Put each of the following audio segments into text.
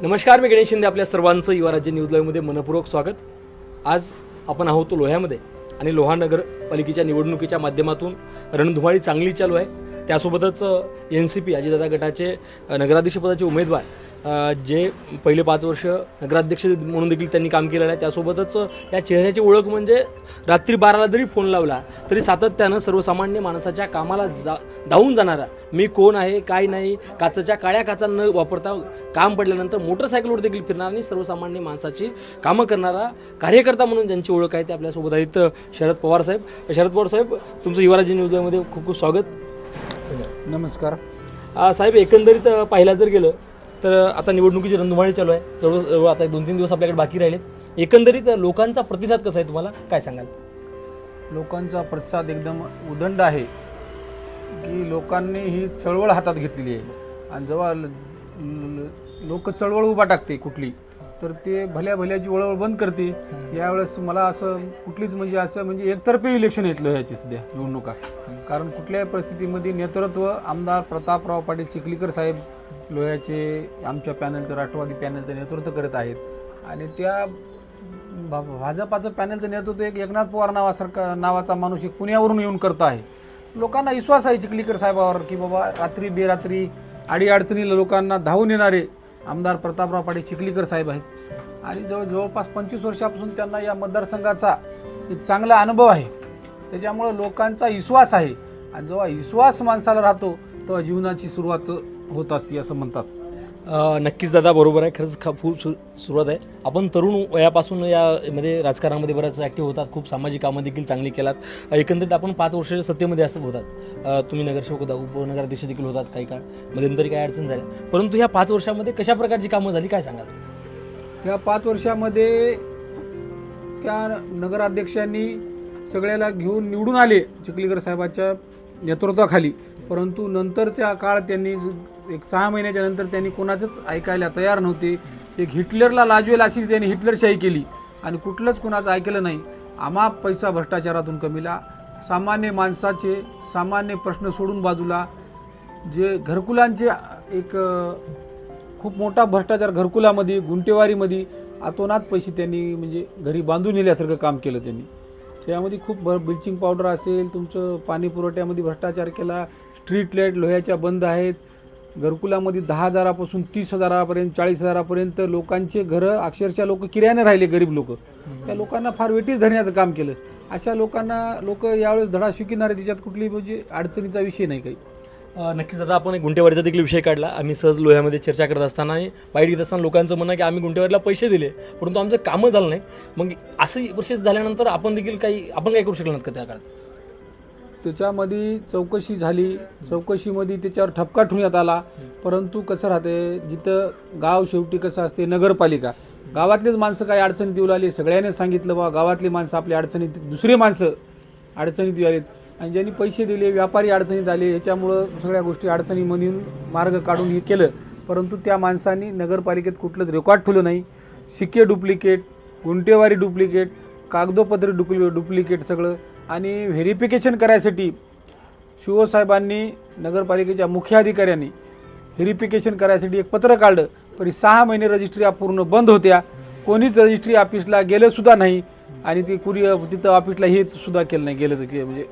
नमस्कार मी गणेश शिंदे आपल्या सर्वांचं युवा राज्य न्यूज लाईव्हमध्ये मनपूर्वक स्वागत. आज आपण आहोत लोह्यामध्ये आणि लोहा नगरपालिकेच्या निवडणुकीच्या माध्यमातून रणधुमाळी चांगली चालू आहे. त्यासोबतच एन सी पी अजितदादा गटाचे नगराधीशपदाचे नगराध्यक्षपदाचे उमेदवार जे पहिले पाच वर्ष नगराध्यक्ष म्हणून देखील त्यांनी काम केलेलं आहे त्यासोबतच या चेहऱ्याची ओळख म्हणजे रात्री बाराला जरी फोन लावला तरी सातत्यानं सर्वसामान्य माणसाच्या कामाला जा धावून जाणारा मी कोण आहे काय नाही काचच्या काळ्या काचा न वापरता काम पडल्यानंतर मोटरसायकलवर देखील फिरणारा आणि सर्वसामान्य माणसाची कामं करणारा कार्यकर्ता म्हणून ज्यांची ओळख आहे ते आपल्यासोबत आहेत शरद पवार साहेब. शरद पवार साहेब तुमचं युवराज्य न्यूजमध्ये खूप खूप स्वागत. नमस्कार. साहेब एकंदरीत अ, पाहायला जर गेलं तर आता निवडणुकीची रणधुमाळी चालू आहे. जवळ जवळ आता दोन तीन दिवस आपल्याकडे बाकी राहिले एकंदरीत लोकांचा प्रतिसाद कसा आहे तुम्हाला? काय सांगाल? लोकांचा प्रतिसाद एकदम उदंड आहे की लोकांनी ही चळवळ हातात घेतलेली आहे. आणि जेव्हा लोक चळवळ उभा टाकते कुठली तर ते भल्या भल्याची वळवळ बंद करते यावेळेस मला असं कुठलीच म्हणजे असं म्हणजे एकतर्फी इलेक्शन येतलं ह्याची सध्या निवडणुका. कारण कुठल्याही परिस्थितीमध्ये नेतृत्व आमदार प्रतापराव पाटील चिखलीकर साहेब लोह्याचे आमच्या पॅनलचं राष्ट्रवादी पॅनलचं नेतृत्व करत आहेत. आणि त्या भा- भाजपाचं पॅनलचं नेतृत्व एक एकनाथ पवार नावासारखा नावाचा माणूस एक पुण्यावरून येऊन करत आहे. लोकांना विश्वास आहे चिखलीकर साहेबावर की बाबा रात्री बेरात्री अडीअडचणीला लोकांना धावून येणारे आमदार प्रतापराव पाटील चिखलीकर साहेब आहेत. आणि जवळ जवळपास पंचवीस वर्षापासून त्यांना या मतदारसंघाचा एक चांगला अनुभव आहे. त्याच्यामुळं लोकांचा विश्वास आहे. आणि जेव्हा विश्वास माणसाला राहतो तेव्हा जीवनाची सुरुवात होत असते असं म्हणतात. अ, नक्कीच दादा बरोबर आहे. खरंच खा खूप सु सुरुवात आहे. आपण तरुण वयापासून यामध्ये राजकारणामध्ये बऱ्याच ॲक्टिव्ह होतात. खूप सामाजिक कामं देखील चांगली केलात. एकंदरीत आपण पाच वर्ष सत्तेमध्ये असं होतात. अ, तुम्ही नगरसेवक होता उपनगराध्यक्ष देखील होतात काही काळ. मध्यंतरी काही अडचण झाल्या. परंतु ह्या पाच वर्षामध्ये कशा प्रकारची कामं झाली काय सांगाल? या पाच वर्षामध्ये त्या नगराध्यक्षांनी सगळ्याला घेऊन निवडून आले चिखलीकर साहेबाच्या नेतृत्वाखाली. परंतु नंतरच्या काळ त्यांनी एक सहा महिन्याच्या नंतर त्यांनी कोणाचंच ऐकायला तयार नव्हते. एक हिटलरला लाजवेल अशी त्यांनी हिटलरशाही केली. आणि कुठलंच कुणाचं ऐकलं नाही. आम्हा पैसा भ्रष्टाचारातून कमीला. सामान्य माणसाचे सामान्य प्रश्न सोडून बाजूला. जे घरकुलांचे एक खूप मोठा भ्रष्टाचार घरकुलामध्ये गुंटेवारीमध्ये अतोनात पैसे त्यांनी म्हणजे घरी बांधून नेल्यासारखं काम केलं त्यांनी. त्यामध्ये खूप ब ब्लिचिंग पावडर असेल तुमचं पाणी पुरवठ्यामध्ये भ्रष्टाचार केला स्ट्रीट लाइट लोह्याच्या बंद आहेत घरकुलामध्ये दहा हजारापासून तीस हजारापर्यंत चाळीस हजारापर्यंत लोकांचे घरं अक्षरशः लोक किरायाने राहिले गरीब लोक. त्या लोकांना फार वेटीस धरण्याचं काम केलं. अशा लोकांना लोक यावेळेस धडा शिकणारे त्याच्यात कुठली म्हणजे अडचणीचा विषय नाही काही. नक्कीच आता आपण एक गुंटेवारीचा देखील विषय काढला. आम्ही सहज लोह्यामध्ये चर्चा करत असताना आणि वाईट घेत असताना लोकांचं म्हणणं आहे की आम्ही गुंटेवारीला पैसे दिले परंतु आमचं कामं झालं नाही. मग असं प्रोसेस झाल्यानंतर आपण देखील काही आपण काय करू शकलो नाहीत का त्या काळात? त्याच्यामध्ये चौकशी झाली. चौकशीमध्ये त्याच्यावर ठपका ठेवण्यात आला. परंतु कसं राहते जिथं गाव शेवटी कसं असते नगरपालिका. गावातलेच माणसं काही अडचणीत येऊ लागली. सगळ्यांनी सांगितलं बा गावातली माणसं आपली अडचणीत दुसरे माणसं अडचणीत येऊ आलीत आणि ज्यांनी पैसे दिले व्यापारी अडचणीत आले याच्यामुळं सगळ्या गोष्टी अडचणीमधून मार्ग काढून हे केलं. परंतु त्या माणसांनी नगरपालिकेत कुठलंच रेकॉर्ड ठेवलं नाही. शिक्के डुप्लिकेट गुंटेवारी डुप्लिकेट कागदोपत्र डुप्लि डुप्लिकेट सगळं. आणि व्हेरिफिकेशन करायसाठी शिवसाहेबांनी नगरपालिकेच्या मुख्याधिकाऱ्यांनी व्हेरिफिकेशन करायसाठी एक पत्र काढलं. तरी सहा महिने रजिस्ट्री पूर्ण बंद होत्या. कोणीच रजिस्ट्री ऑफिसला गेलंसुद्धा नाही. आणि ती कुरी तिथं ऑफिसला हे सुद्धा केलं नाही गेलं तर की म्हणजे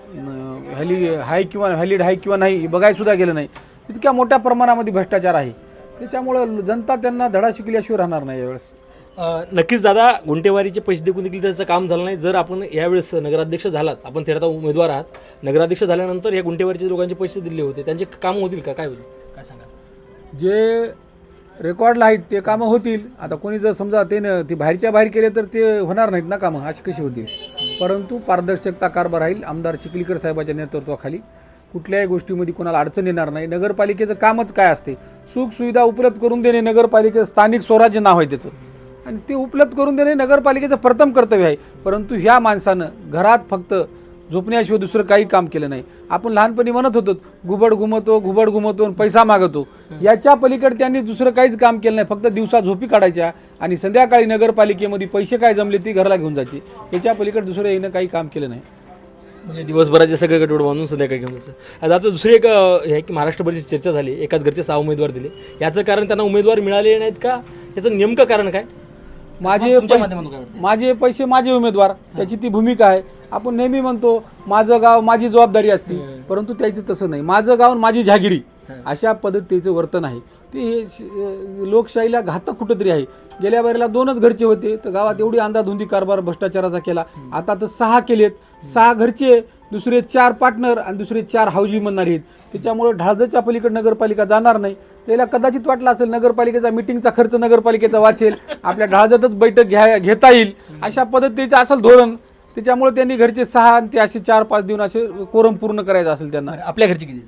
व्हॅली हाय किंवा व्हॅलिड हाय किंवा नाही हे बघायला सुद्धा गेलं नाही. इतक्या मोठ्या प्रमाणामध्ये भ्रष्टाचार आहे. त्याच्यामुळं जनता त्यांना धडा शिकल्याशिवाय राहणार नाही यावेळेस. नक्कीच दादा गुंटेवारीचे पैसे देखून देखील त्याचं काम झालं नाही. जर आपण यावेळेस नगराध्यक्ष झालात आपण तेरा उमेदवार आहात नगराध्यक्ष झाल्यानंतर या गुंटेवारीचे लोकांचे पैसे दिले होते. त्यांचे काम होतील का? काय होईल? काय सांगा जे रेकॉर्डला आहेत ते कामं होतील. आता कोणी जर समजा ते न ते बाहेरच्या बाहेर केले तर ते होणार नाहीत ना कामं अशी कशी होतील? परंतु पारदर्शकता कारभार राहील आमदार चिखलीकर साहेबाच्या नेतृत्वाखाली. कुठल्याही गोष्टीमध्ये कोणाला अडचण येणार नाही. नगरपालिकेचं कामच काय असते? सुखसुविधा उपलब्ध करून देणे नगरपालिकेचं स्थानिक स्वराज्य नाव आहे त्याचं. आणि ते उपलब्ध करून देणे नगरपालिकेचं प्रथम कर्तव्य आहे. परंतु ह्या माणसानं घरात फक्त झोपण्याशिवाय दुसरं काही काम केलं नाही. आपण लहानपणी म्हणत होतो घुबड घुमतो घुबड घुमतो आणि पैसा मागतो. याच्या पलीकडे त्यांनी दुसरं काहीच काम केलं नाही. फक्त दिवसा झोपी काढायच्या आणि संध्याकाळी नगरपालिकेमध्ये पैसे काय जमले ती घराला घेऊन जायची. याच्या पलीकडे दुसरं येणं काही काम केलं नाही. म्हणजे दिवसभराचे सगळे गटवड बांधून संध्याकाळी घेऊन जायचं. आता दुसरी एक हे की महाराष्ट्रभरची चर्चा झाली. एकाच घरचे सहा उमेदवार दिले. याचं कारण त्यांना उमेदवार मिळाले नाहीत का? याचं नेमकं कारण काय? माझे तुमच्या पैसे माध्यमातून काय? वाटतं? माझे पैसे माझे उमेदवार त्याची ती भूमिका आहे. आपण नेहमी म्हणतो माझं गाव माझी जबाबदारी असते. परंतु त्याचं तसं नाही. माझं गाव आणि माझी जहागिरी अशा पद्धतीचं वर्तन आहे. ते हे श- अं, लोकशाहीला घातक कुठंतरी आहे. गेल्या वेळेला दोनच घरचे होते तर गावात एवढी अंधाधुंदी कारभार भ्रष्टाचाराचा केला. आता तर सहा केलेत. सहा घरचे दुसरे चार पार्टनर आणि दुसरे चार हाऊजी म्हणणारे आहेत. त्याच्यामुळे ढाळजच्या पलीकडे नगरपालिका जाणार नाही. त्याला कदाचित वाटलं असेल नगरपालिकेचा मिटिंगचा खर्च नगरपालिकेचा वाचेल आपल्या ढाळजतच बैठक घ्या घेता येईल. अशा पद्धतीचं असेल धोरण. त्याच्यामुळे त्यांनी घरचे सहा आणि ते असे चार पाच देऊन असे कोरम पूर्ण करायचं असेल त्यांना. आपल्या घरची किती?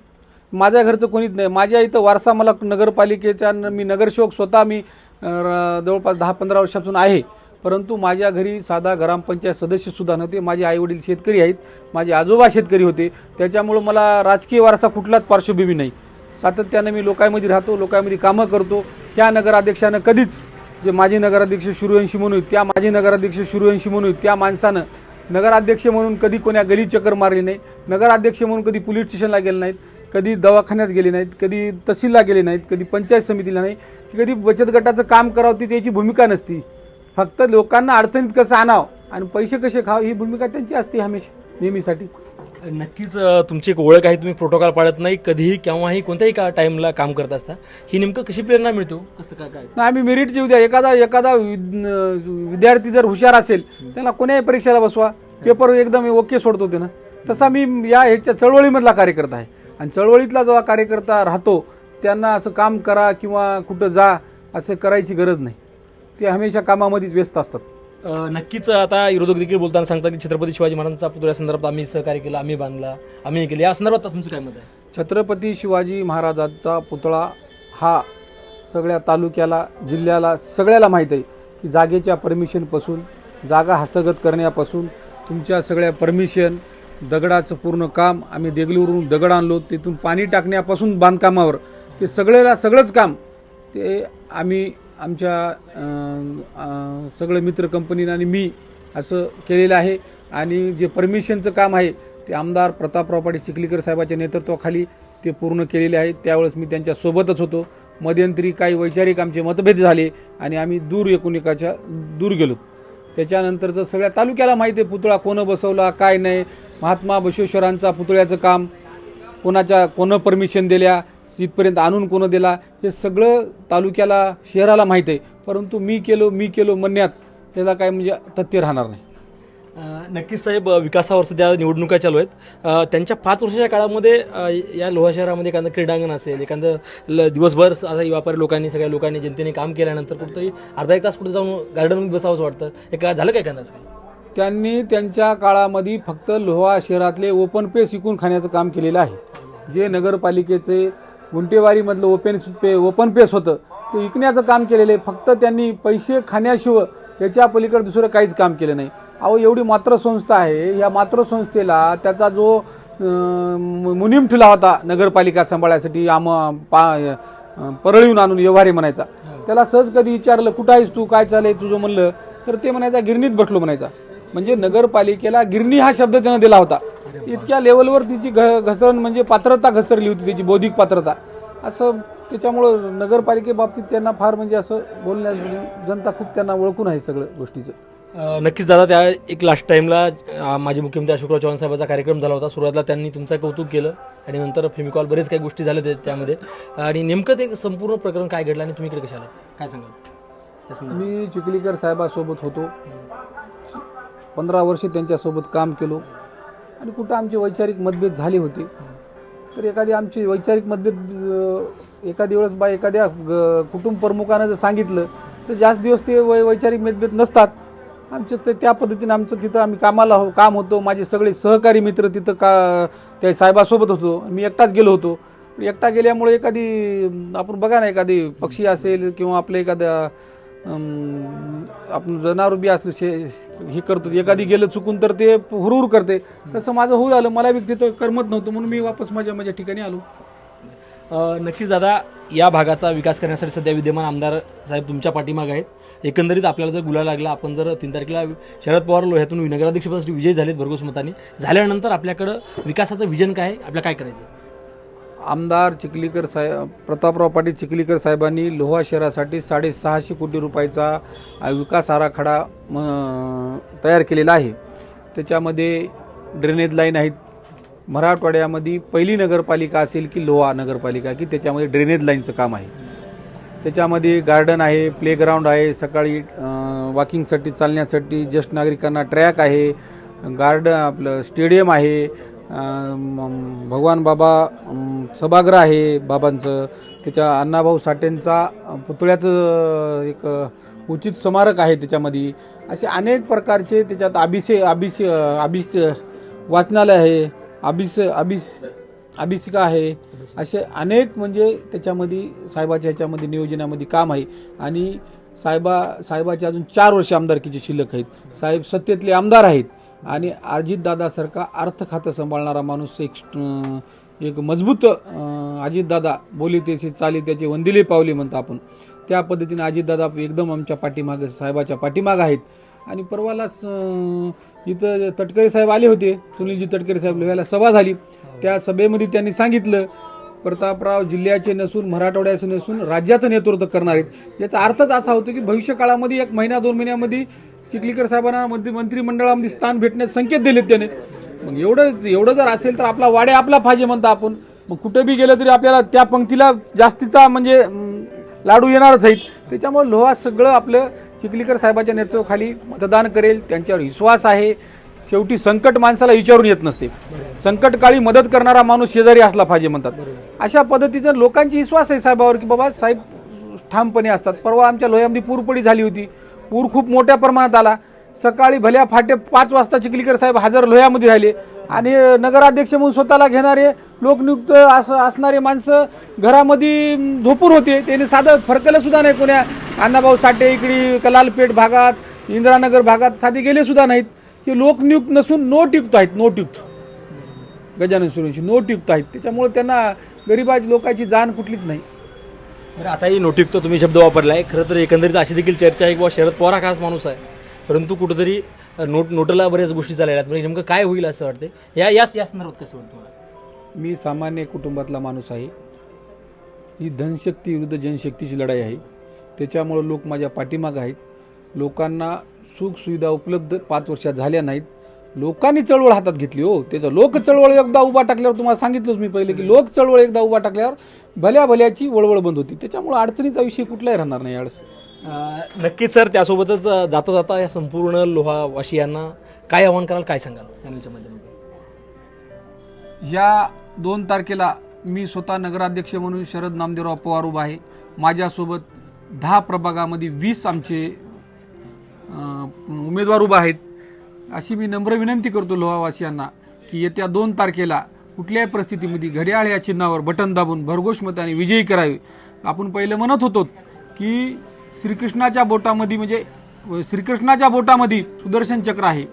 माझ्या घरचं कोणीच नाही. माझ्या इथं वारसा मला नगरपालिकेच्या मी नगरसेवक स्वतः मी जवळपास दहा पंधरा वर्षापासून आहे. परंतु माझ्या घरी साधा ग्रामपंचायत सदस्य सुद्धा नव्हते. माझे आईवडील शेतकरी आहेत. माझे आजोबा शेतकरी होते. त्याच्यामुळं मला राजकीय वारसा कुठलाच पार्श्वभूमी नाही. सातत्यानं मी लोकांमध्ये राहतो लोकांमध्ये कामं करतो. त्या नगराध्यक्षानं कधीच जे माजी नगराध्यक्ष सूर्यवंशी म्हणून त्या माजी नगराध्यक्ष सूर्यवंशी म्हणून त्या माणसानं नगराध्यक्ष म्हणून कधी कोण्या गली चक्कर मारली नाही नगराध्यक्ष म्हणून कधी पोलीस स्टेशनला गेले नाहीत कधी दवाखान्यात गेले नाहीत कधी तहसीलला गेले नाहीत कधी पंचायत समितीला नाही की कधी बचत गटाचं काम करावं ती त्याची भूमिका नसती. फक्त लोकांना अडचणीत कसं आणावं आणि पैसे कसे खावं ही भूमिका त्यांची असते हमेशा नेहमीसाठी. नक्कीच तुमची एक ओळख आहे तुम्ही प्रोटोकॉल पाळत नाही कधीही केव्हाही कोणत्याही का टाईमला काम करत असता. ही नेमकं कशी प्रेरणा मिळतो हो? कसं काय काय? नाही आम्ही मेरिट येऊ द्या एखादा एखादा विद्यार्थी जर हुशार असेल त्याला कोण्याही परीक्षेला बसवा. पेपर एकदम ओके सोडतो ते ना तसा मी या ह्याच्या चळवळीमधला कार्यकर्ता आहे. आणि चळवळीतला जो कार्यकर्ता राहतो त्यांना असं काम करा किंवा कुठं जा असं करायची गरज नाही. ते हमेशा कामामध्येच व्यस्त असतात. नक्कीच आता विरोधक देखील बोलताना सांगतात की छत्रपती शिवाजी महाराजांचा पुतळ्या संदर्भात आम्ही सहकार्य केलं आम्ही बांधला आम्ही हे केलं. या संदर्भात तुमचं काय मत आहे? छत्रपती शिवाजी महाराजांचा पुतळा हा सगळ्या तालुक्याला जिल्ह्याला सगळ्याला माहीत आहे की जागेच्या परमिशनपासून जागा हस्तगत करण्यापासून तुमच्या सगळ्या परमिशन दगडाचं पूर्ण काम आम्ही देगलूवरून दगड आणलो तिथून पाणी टाकण्यापासून बांधकामावर ते सगळ्याला सगळंच काम ते आम्ही आमच्या सगळं मित्र कंपनीनं आणि मी असं केलेलं आहे. आणि जे परमिशनचं काम आहे ते आमदार प्रतापराव पाटील चिखलीकर साहेबाच्या नेतृत्वाखाली ते पूर्ण केलेले आहे. त्यावेळेस मी त्यांच्या सोबतच होतो. मध्यंतरी काही वैचारिक आमचे मतभेद झाले आणि आम्ही दूर एकूणिकाच्या दूर गेलो. त्याच्यानंतरचं सगळ्या तालुक्याला माहिती आहे पुतळा कोणं बसवला काय नाही. महात्मा बसवेश्वरांचा पुतळ्याचं काम कोणाच्या कोणं परमिशन दिल्या इथपर्यंत आणून कोणं दिला हे सगळं तालुक्याला शहराला माहीत आहे. परंतु मी केलो मी केलो म्हणण्यात त्याला काय म्हणजे तथ्य राहणार नाही. नक्कीच साहेब विकासावर सध्या निवडणुका चालू आहेत. त्यांच्या पाच वर्षाच्या काळामध्ये या लोहा शहरामध्ये एखादं क्रीडांगण असेल एखादं ल- दिवसभर असा व्यापारी लोकांनी सगळ्या लोकांनी जनतेने काम केल्यानंतर कुठेतरी अर्धा एक तास कुठे जाऊन गार्डनमध्ये बसावंसं वाटतं. एका झालं काय एखादं असं काही? त्यांनी त्यांच्या काळामध्ये फक्त लोहा शहरातले ओपन पेस विकून खाण्याचं काम केलेलं आहे. जे नगरपालिकेचे गुंटेवारीमधलं ओपन पे ओपन पेस होतं. ते विकण्याचं काम केलेलं आहे. फक्त त्यांनी पैसे खाण्याशिवाय याच्या पलीकडे दुसरं काहीच काम केलं नाही. अहो एवढी मातृसंस्था आहे. या मातृसंस्थेला त्याचा जो मु- मुनीम ठेवला होता नगरपालिका सांभाळायसाठी आम पा परळीहून आणून व्यवहारे म्हणायचा. त्याला सहज कधी विचारलं कुठं आहेस तू? काय चाललंय? तुझं म्हणलं तर ते म्हणायचा गिरणीत बसलो म्हणायचा. म्हणजे नगरपालिकेला गिरणी हा शब्द त्यानं दिला होता. इतक्या लेवलवर तिची घ घसरण म्हणजे पात्रता घसरली होती त्याची बौद्धिक पात्रता. असं त्याच्यामुळं नगरपालिकेबाबतीत त्यांना फार म्हणजे असं बोलण्यास जनता खूप त्यांना ओळखून आहे सगळं गोष्टीचं. नक्कीच दादा त्या एक लास्ट टाईमला माजी मुख्यमंत्री अशोकराव चव्हाण साहेबांचा कार्यक्रम झाला होता. सुरुवातीला त्यांनी तुमचं कौतुक केलं आणि नंतर फेमिकॉल बरेच काही गोष्टी झाल्या त्या- त्यामध्ये. आणि नेमकं ते संपूर्ण प्रकरण काय घडलं आणि तुम्ही इकडे कशा आलात? काय सांगाल. मी चिखलीकर साहेबासोबत होतो. पंधरा वर्ष त्यांच्यासोबत काम केलो. आणि कुठं आमचे वैचारिक मतभेद झाले होते. तर एखादी आमचे वैचारिक मतभेद एखादी वेळेस बा एखाद्या ग- कुटुंब प्रमुखानं जर सांगितलं तर जास्त दिवस ते वै वैचारिक मतभेद नसतात. आमचं ते त्या पद्धतीने आमचं तिथं आम्ही कामाला हो काम होतो. माझे सगळे सहकारी मित्र तिथं का त्या साहेबासोबत होतो. मी एकटाच गेलो होतो. एकटा गेल्यामुळे एखादी आपण बघा ना एखादी पक्षी असेल किंवा आपलं एखाद्या आपण जनावर बी असलं शे हे करतो. एखादी गेलं चुकून तर ते हुरहुर करते. तसं माझं होऊ झालं. मला बी तिथं करमत नव्हतं. म्हणून मी वापस माझ्या माझ्या ठिकाणी आलो. नक्कीच दादा या भागाचा विकास करण्यासाठी सध्या विद्यमान आमदार साहेब तुमच्या पाठीमागे आहेत. एकंदरीत आपल्याला जर गुलाल लागला आपण जर तीन तारखेला शरद पवार लोह्यातून नगराध्यक्षपदासाठी विजय झालेत भरघोस मतांनी. झाल्यानंतर आपल्याकडं विकासाचं विजन काय आहे? आपल्याला काय करायचं? आमदार चिखलीकर साहेब प्रतापराव पाटील चिखलीकर साहेबांनी लोहा शहरासाठी साडेसहाशे कोटी रुपयाचा विकास आराखडा म, तयार केलेला आहे. त्याच्यामध्ये ड्रेनेज लाईन आहेत. मराठवाड्यामध्ये पहिली नगरपालिका असेल की लोहा नगरपालिका की त्याच्यामध्ये ड्रेनेज लाईनचं काम आहे. त्याच्यामध्ये गार्डन आहे प्लेग्राऊंड आहे सकाळी वॉकिंगसाठी चालण्यासाठी ज्येष्ठ नागरिकांना ट्रॅक आहे. गार्डन आपलं स्टेडियम आहे. भगवान बाबा सभागृह आहे बाबांचं. त्याच्या अण्णाभाऊ साठेंचा पुतळ्याचं एक उचित स्मारक आहे त्याच्यामध्ये. असे अनेक प्रकारचे त्याच्यात अभिषे अभिषे अभिक वाचनालय आहे. अभिष अभिष अभिषिका आहे. असे अनेक म्हणजे त्याच्यामध्ये साहेबाच्या ह्याच्यामध्ये नियोजनामध्ये काम आहे. आणि साहेबा साहेबाचे अजून चार वर्ष आमदारकीचे शिल्लक आहेत. साहेब सत्तेतले आमदार आहेत. आणि अजितदादासारखा अर्थ खातं सांभाळणारा माणूस एक एक मजबूत अजितदादा बोली त्याची चाली त्याचे वंदिले पावले म्हणतो आपण. त्या पद्धतीने अजितदादा एकदम आमच्या पाठीमागे साहेबाच्या पाठीमाग आहेत. आणि परवालाच इथं तटकरे साहेब आले होते सुनीलजी तटकरे साहेब लोह्याला सभा झाली. त्या सभेमध्ये त्यांनी सांगितलं प्रतापराव जिल्ह्याचे नसून मराठवाड्याचे नसून राज्याचं नेतृत्व करणार आहेत. याचा अर्थच असा होतो की भविष्य काळामध्ये एक महिना दोन महिन्यामध्ये चिखलीकर साहेबांना मंत्री मंत्रिमंडळामध्ये स्थान भेटण्याचे संकेत दिलेत त्याने. मग एवढं एवढं जर असेल तर आपला वाडे आपला पाहिजे म्हणता आपण. मग कुठे बी गेलं तरी आपल्याला त्या पंक्तीला जास्तीचा म्हणजे लाडू येणारच आहेत. त्याच्यामुळे लोहा सगळं आपलं चिखलीकर साहेबाच्या नेतृत्वाखाली मतदान करेल. त्यांच्यावर विश्वास आहे. शेवटी संकट माणसाला विचारून येत नसते. संकट काळी मदत करणारा माणूस शेजारी असला पाहिजे म्हणतात. अशा पद्धतीचं लोकांची विश्वास आहे साहेबावर की बाबा साहेब ठामपणे असतात. परवा आमच्या लोह्यामध्ये पूरपडी झाली होती. पूर खूप मोठ्या प्रमाणात आला. सकाळी भल्या फाटे पाच वाजता चिखलीकर साहेब हजर लोह्यामध्ये राहिले. आणि नगराध्यक्ष म्हणून स्वतःला घेणारे लोकनियुक्त असं असणारे माणसं घरामध्ये झोपूर झोपून होते. त्याने साधं फरकलंसुद्धा नाही कोण्या. अण्णाभाऊ साठे इकडे कलालपेठ भागात इंदिरानगर भागात साधे गेले सुद्धा नाहीत. हे लोकनियुक्त नसून नोटयुक्त आहेत नोटयुक्त. गजानन सुरेंशी नोटयुक्त आहेत. त्याच्यामुळे त्यांना गरिबाची लोकांची जाण कुठलीच नाही. बरं आताही नोटिकतो तुम्ही शब्द वापरला आहे खरं तर एकंदरीत अशी देखील चर्चा आहे की बुवा शरद पवार हा खास माणूस आहे. परंतु कुठंतरी नोट नोटला बऱ्याच गोष्टी चालल्या आहेत. म्हणजे नेमकं काय होईल असं वाटतं या याच या संदर्भात कसं वाटतं तुम्हाला? मी सामान्य कुटुंबातला माणूस आहे. ही धनशक्ती विरुद्ध जनशक्तीची लढाई आहे. त्याच्यामुळं लोक माझ्या पाठीमागं आहेत. लोकांना सुखसुविधा उपलब्ध पाच वर्षात झाल्या नाहीत. लोकांनी चळवळ हातात घेतली हो. त्याचं लोक चळवळ एकदा उभा टाकल्यावर तुम्हाला सांगितलंच मी पहिले की लोक चळवळ एकदा उभा टाकल्यावर भल्या भल्याची वळवळ बंद होती. त्याच्यामुळं अडचणीचा विषय कुठलाही राहणार नाही यावेळेस. नक्कीच सर त्यासोबतच जाता जाता या संपूर्ण लोहा वाशियांना काय आव्हान कराल काय सांगाल चॅनलच्या माध्यमातून? या दोन तारखेला मी स्वतः नगराध्यक्ष म्हणून शरद नामदेवराव पवार उभा आहे. माझ्यासोबत दहा प्रभागामध्ये वीस आमचे उमेदवार उभा आहेत. अशी मी नम्र विनंती करतो लोहावासियांना की येत्या दोन तारखेला कुठल्याही परिस्थितीमध्ये घड्याळ या चिन्हावर बटन दाबून भरघोष मताने विजयी करावे. आपण पहिलं म्हणत होतो की श्रीकृष्णाच्या बोटामध्ये म्हणजे श्रीकृष्णाच्या बोटामध्ये सुदर्शन चक्र आहे.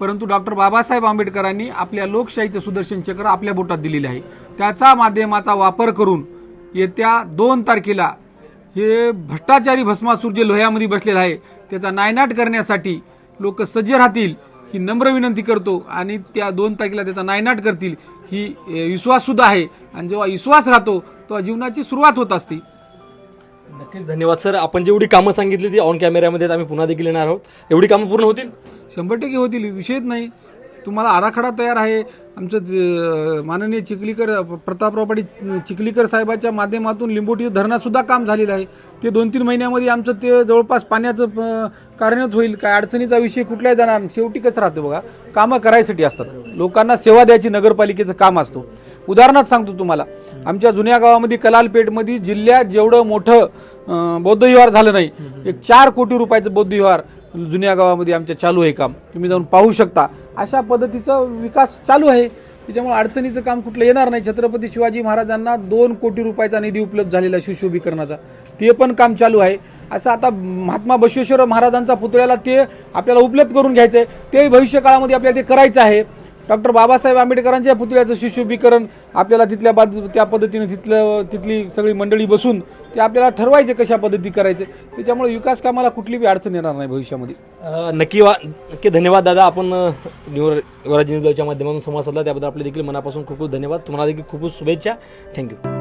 परंतु डॉक्टर बाबासाहेब आंबेडकरांनी आपल्या लोकशाहीचं सुदर्शन चक्र आपल्या बोटात दिलेले आहे. त्याचा माध्यमाचा वापर करून येत्या दोन तारखेला हे भ्रष्टाचारी भस्मासूर जे लोह्यामध्ये बसलेलं आहे त्याचा नायनाट करण्यासाठी लोक सज्ज राहतील ही नम्र विनंती करतो आणि त्या दोन तारखेला त्याचा नायनाट करतील ही विश्वाससुद्धा आहे. आणि जेव्हा विश्वास राहतो तेव्हा जीवनाची सुरुवात होत असते. नक्कीच धन्यवाद सर. आपण जेवढी कामं सांगितली ती ऑन कॅमेऱ्यामध्ये आम्ही पुन्हा देखील येणार आहोत. एवढी कामं पूर्ण होतील? शंभर टक्के होतील विषयच नाही. तुम्हाला आराखडा तयार आहे. आमचं माननीय चिखलीकर प्रतापराव पाटील चिखलीकर साहेबाच्या माध्यमातून लिंबोटी धरणासुद्धा काम झालेलं आहे. ते दोन तीन महिन्यामध्ये आमचं ते जवळपास पाण्याचं कारणच होईल. काय अडचणीचा विषय कुठलाही जाणार शेवटी कसं राहतं बघा कामं करायसाठी असतात. लोकांना सेवा द्यायची नगरपालिकेचं काम असतो. उदाहरणात सांगतो तुम्हाला आमच्या जुन्या गावामध्ये कलालपेठमध्ये जिल्ह्यात जेवढं मोठं बौद्ध विहार झालं नाही एक चार कोटी रुपयाचं बौद्ध विहार जुन्या गावामध्ये आमच्या चालू आहे काम. तुम्ही जाऊन पाहू शकता. अशा पद्धतीचा विकास चालू आहे. त्याच्यामुळे अडचणीचं काम कुठलं येणार नाही. छत्रपती शिवाजी महाराजांना दोन कोटी रुपयाचा निधी उपलब्ध झालेला आहे सुशोभीकरणाचा. ते पण काम चालू आहे. असं आता महात्मा बसवेश्वर महाराजांचा पुतळ्याला ते आपल्याला उपलब्ध करून घ्यायचं आहे ते भविष्यकाळामध्ये आपल्याला ते करायचं आहे. डॉक्टर बाबासाहेब आंबेडकरांच्या पुतळ्याचं शिशुभीकरण आपल्याला तिथल्या बाद त्या पद्धतीने तिथलं तिथली सगळी मंडळी बसून ते आपल्याला ठरवायचे कशा पद्धती करायचे. त्याच्यामुळे विकास कामाला कुठली बी अडचण येणार नाही भविष्यामध्ये. नक्की वा नक्की धन्यवाद दादा. आपण युवराज न्यूजच्या माध्यमातून संवाद साधला. त्याबद्दल आपले देखील मनापासून खूप खूप धन्यवाद. तुम्हाला देखील खूप खूप शुभेच्छा. थँक्यू